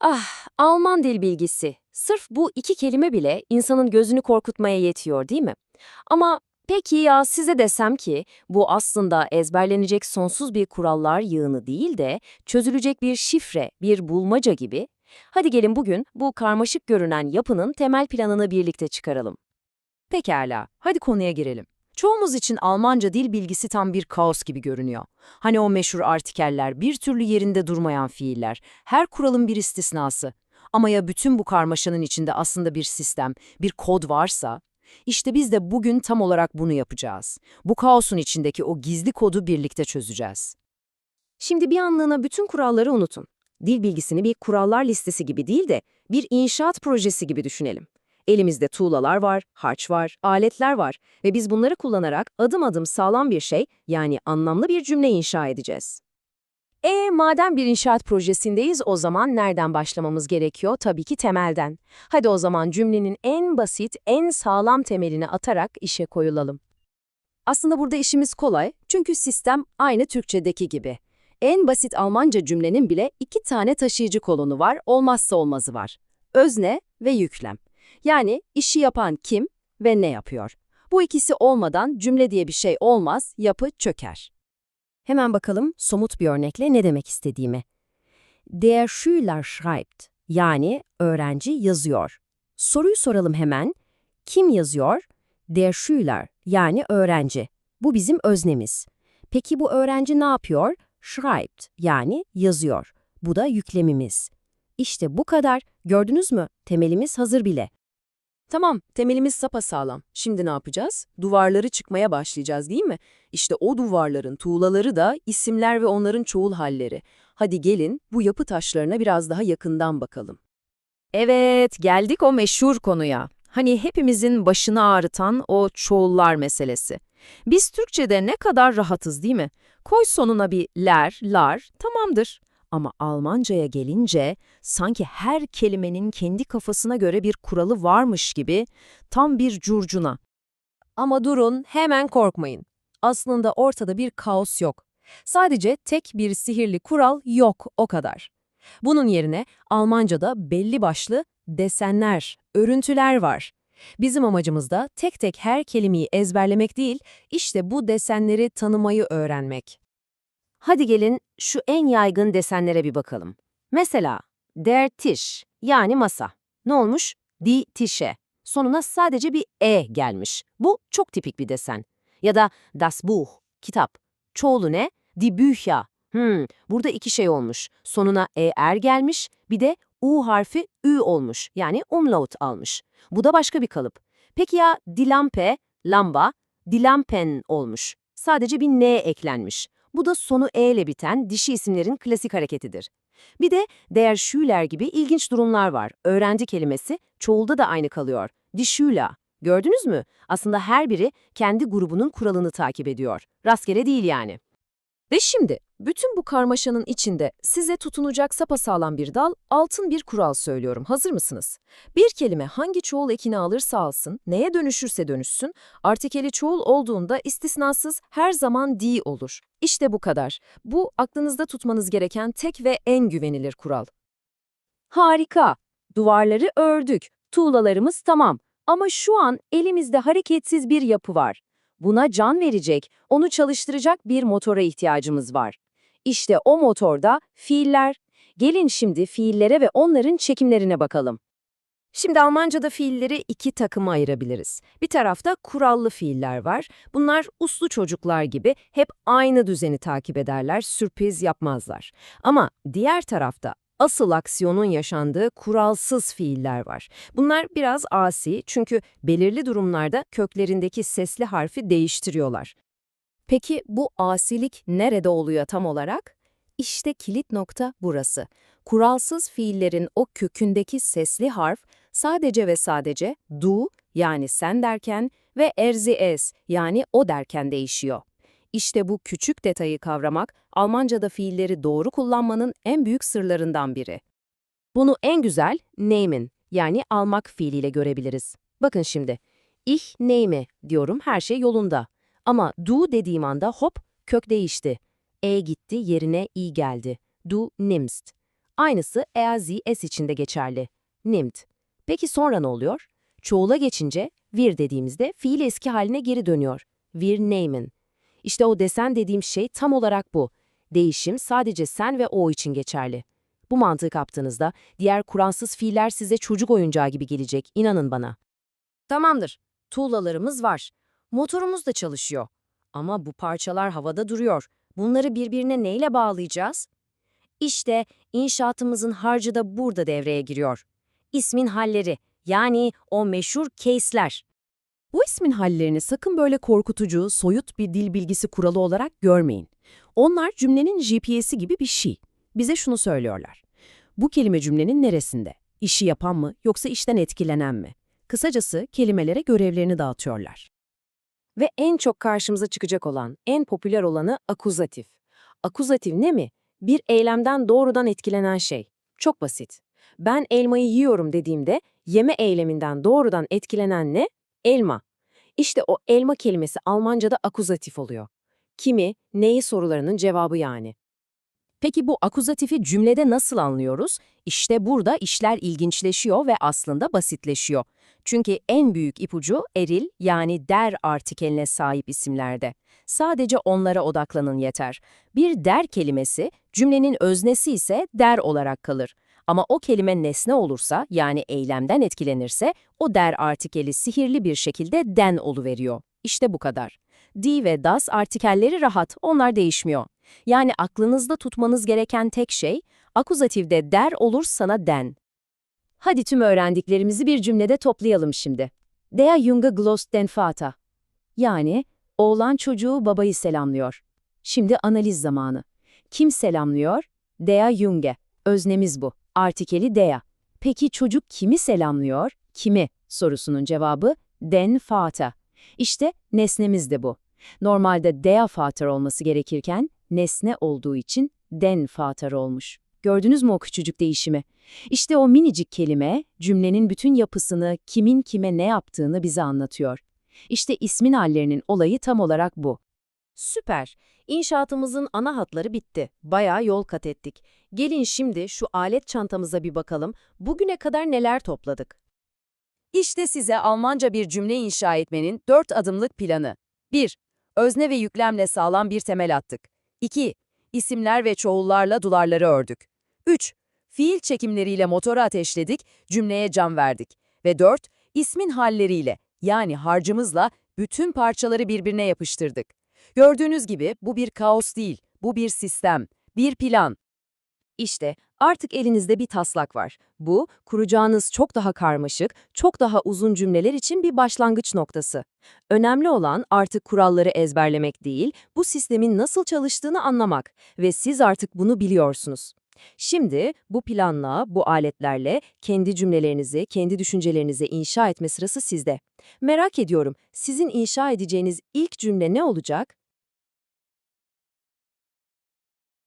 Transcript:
Ah, Alman dil bilgisi. Sırf bu iki kelime bile insanın gözünü korkutmaya yetiyor değil mi? Ama peki ya size desem ki bu aslında ezberlenecek sonsuz bir kurallar yığını değil de çözülecek bir şifre, bir bulmaca gibi? Hadi gelin bugün bu karmaşık görünen yapının temel planını birlikte çıkaralım. Pekala, hadi konuya girelim. Çoğumuz için Almanca dil bilgisi tam bir kaos gibi görünüyor. Hani o meşhur artikeller, bir türlü yerinde durmayan fiiller, her kuralın bir istisnası. Ama ya bütün bu karmaşanın içinde aslında bir sistem, bir kod varsa? İşte biz de bugün tam olarak bunu yapacağız. Bu kaosun içindeki o gizli kodu birlikte çözeceğiz. Şimdi bir anlığına bütün kuralları unutun. Dil bilgisini bir kurallar listesi gibi değil de bir inşaat projesi gibi düşünelim. Elimizde tuğlalar var, harç var, aletler var ve biz bunları kullanarak adım adım sağlam bir şey, yani anlamlı bir cümle inşa edeceğiz. E madem bir inşaat projesindeyiz o zaman nereden başlamamız gerekiyor? Tabii ki temelden. Hadi o zaman cümlenin en basit, en sağlam temelini atarak işe koyulalım. Aslında burada işimiz kolay çünkü sistem aynı Türkçedeki gibi. En basit Almanca cümlenin bile iki tane taşıyıcı kolonu var, olmazsa olmazı var. Özne ve yüklem. Yani işi yapan kim ve ne yapıyor. Bu ikisi olmadan cümle diye bir şey olmaz, yapı çöker. Hemen bakalım somut bir örnekle ne demek istediğimi. Der Schüler schreibt, yani öğrenci yazıyor. Soruyu soralım hemen. Kim yazıyor? Der Schüler, yani öğrenci. Bu bizim öznemiz. Peki bu öğrenci ne yapıyor? Schreibt, yani yazıyor. Bu da yüklemimiz. İşte bu kadar. Gördünüz mü? Temelimiz hazır bile. Tamam, temelimiz sapasağlam. Şimdi ne yapacağız? Duvarları çıkmaya başlayacağız değil mi? İşte o duvarların tuğlaları da isimler ve onların çoğul halleri. Hadi gelin bu yapı taşlarına biraz daha yakından bakalım. Evet, geldik o meşhur konuya. Hani hepimizin başını ağrıtan o çoğullar meselesi. Biz Türkçe'de ne kadar rahatız değil mi? Koy sonuna bir ler, lar, tamamdır. Ama Almanca'ya gelince sanki her kelimenin kendi kafasına göre bir kuralı varmış gibi tam bir curcuna. Ama durun, hemen korkmayın. Aslında ortada bir kaos yok. Sadece tek bir sihirli kural yok, o kadar. Bunun yerine Almanca'da belli başlı desenler, örüntüler var. Bizim amacımız da tek tek her kelimeyi ezberlemek değil, işte bu desenleri tanımayı öğrenmek. Hadi gelin şu en yaygın desenlere bir bakalım. Mesela der Tisch yani masa. Ne olmuş? Die Tische. Sonuna sadece bir e gelmiş. Bu çok tipik bir desen. Ya da das Buch, kitap. Çoğulu ne? Die Bücher. Hmm, burada iki şey olmuş. Sonuna er gelmiş, bir de u harfi ü olmuş. Yani umlaut almış. Bu da başka bir kalıp. Peki ya die Lampe, lamba, die Lampen olmuş. Sadece bir n eklenmiş. Bu da sonu e ile biten dişi isimlerin klasik hareketidir. Bir de der Schüler gibi ilginç durumlar var. Öğrenci kelimesi çoğulda da aynı kalıyor. Schüler. Gördünüz mü? Aslında her biri kendi grubunun kuralını takip ediyor. Rastgele değil yani. Ve şimdi bütün bu karmaşanın içinde size tutunacak sapasağlam bir dal, altın bir kural söylüyorum. Hazır mısınız? Bir kelime hangi çoğul ekini alırsa alsın, neye dönüşürse dönüşsün, artikeli çoğul olduğunda istisnasız her zaman di olur. İşte bu kadar. Bu aklınızda tutmanız gereken tek ve en güvenilir kural. Harika. Duvarları ördük. Tuğlalarımız tamam. Ama şu an elimizde hareketsiz bir yapı var. Buna can verecek, onu çalıştıracak bir motora ihtiyacımız var. İşte o motorda fiiller. Gelin şimdi fiillere ve onların çekimlerine bakalım. Şimdi Almanca'da fiilleri iki takıma ayırabiliriz. Bir tarafta kurallı fiiller var. Bunlar uslu çocuklar gibi hep aynı düzeni takip ederler, sürpriz yapmazlar. Ama diğer tarafta asıl aksiyonun yaşandığı kuralsız fiiller var. Bunlar biraz asi çünkü belirli durumlarda köklerindeki sesli harfi değiştiriyorlar. Peki bu asilik nerede oluyor tam olarak? İşte kilit nokta burası. Kuralsız fiillerin o kökündeki sesli harf sadece ve sadece du yani sen derken ve erzi es yani o derken değişiyor. İşte bu küçük detayı kavramak, Almanca'da fiilleri doğru kullanmanın en büyük sırlarından biri. Bunu en güzel nehmen yani almak fiiliyle görebiliriz. Bakın şimdi, ich nehme diyorum her şey yolunda. Ama du dediğim anda hop kök değişti. E gitti yerine i geldi. Du nimmst. Aynısı eazi s için de geçerli. Nimmt. Peki sonra ne oluyor? Çoğula geçince wir dediğimizde fiil eski haline geri dönüyor. Wir nehmen. İşte o desen dediğim şey tam olarak bu. Değişim sadece sen ve o için geçerli. Bu mantığı kaptığınızda diğer Kur'ansız fiiller size çocuk oyuncağı gibi gelecek, inanın bana. Tamamdır, tuğlalarımız var. Motorumuz da çalışıyor. Ama bu parçalar havada duruyor. Bunları birbirine neyle bağlayacağız? İşte inşaatımızın harcı da burada devreye giriyor. İsmin halleri, yani o meşhur case'ler. Bu ismin hallerini sakın böyle korkutucu, soyut bir dil bilgisi kuralı olarak görmeyin. Onlar cümlenin GPS'i gibi bir şey. Bize şunu söylüyorlar. Bu kelime cümlenin neresinde? İşi yapan mı yoksa işten etkilenen mi? Kısacası kelimelere görevlerini dağıtıyorlar. Ve en çok karşımıza çıkacak olan, en popüler olanı akuzatif. Akuzatif ne mi? Bir eylemden doğrudan etkilenen şey. Çok basit. Ben elmayı yiyorum dediğimde yeme eyleminden doğrudan etkilenen ne? Elma. İşte o elma kelimesi Almanca'da akuzatif oluyor. Kimi, neyi sorularının cevabı yani. Peki bu akuzatifi cümlede nasıl anlıyoruz? İşte burada işler ilginçleşiyor ve aslında basitleşiyor. Çünkü en büyük ipucu eril yani der artikeline sahip isimlerde. Sadece onlara odaklanın yeter. Bir der kelimesi cümlenin öznesi ise der olarak kalır. Ama o kelime nesne olursa yani eylemden etkilenirse o der artikeli sihirli bir şekilde den oluveriyor. İşte bu kadar. Die ve das artikelleri rahat, onlar değişmiyor. Yani aklınızda tutmanız gereken tek şey, akuzatifde der olur sana den. Hadi tüm öğrendiklerimizi bir cümlede toplayalım şimdi. Der Junge glost den Vater. Yani, oğlan çocuğu babayı selamlıyor. Şimdi analiz zamanı. Kim selamlıyor? Der Junge. Öznemiz bu. Artikeli der. Peki çocuk kimi selamlıyor? Kimi? Sorusunun cevabı den Vater. İşte nesnemiz de bu. Normalde der Vater olması gerekirken nesne olduğu için den Vater olmuş. Gördünüz mü o küçücük değişimi? İşte o minicik kelime cümlenin bütün yapısını, kimin kime ne yaptığını bize anlatıyor. İşte ismin hallerinin olayı tam olarak bu. Süper. İnşaatımızın ana hatları bitti. Bayağı yol kat ettik. Gelin şimdi şu alet çantamıza bir bakalım. Bugüne kadar neler topladık? İşte size Almanca bir cümle inşa etmenin dört adımlık planı. 1. Özne ve yüklemle sağlam bir temel attık. 2. İsimler ve çoğullarla dularları ördük. 3. Fiil çekimleriyle motoru ateşledik, cümleye can verdik. Ve 4. İsmin halleriyle, yani harcımızla bütün parçaları birbirine yapıştırdık. Gördüğünüz gibi bu bir kaos değil, bu bir sistem, bir plan. İşte artık elinizde bir taslak var. Bu, kuracağınız çok daha karmaşık, çok daha uzun cümleler için bir başlangıç noktası. Önemli olan artık kuralları ezberlemek değil, bu sistemin nasıl çalıştığını anlamak ve siz artık bunu biliyorsunuz. Şimdi bu planla, bu aletlerle kendi cümlelerinizi, kendi düşüncelerinizi inşa etme sırası sizde. Merak ediyorum, sizin inşa edeceğiniz ilk cümle ne olacak?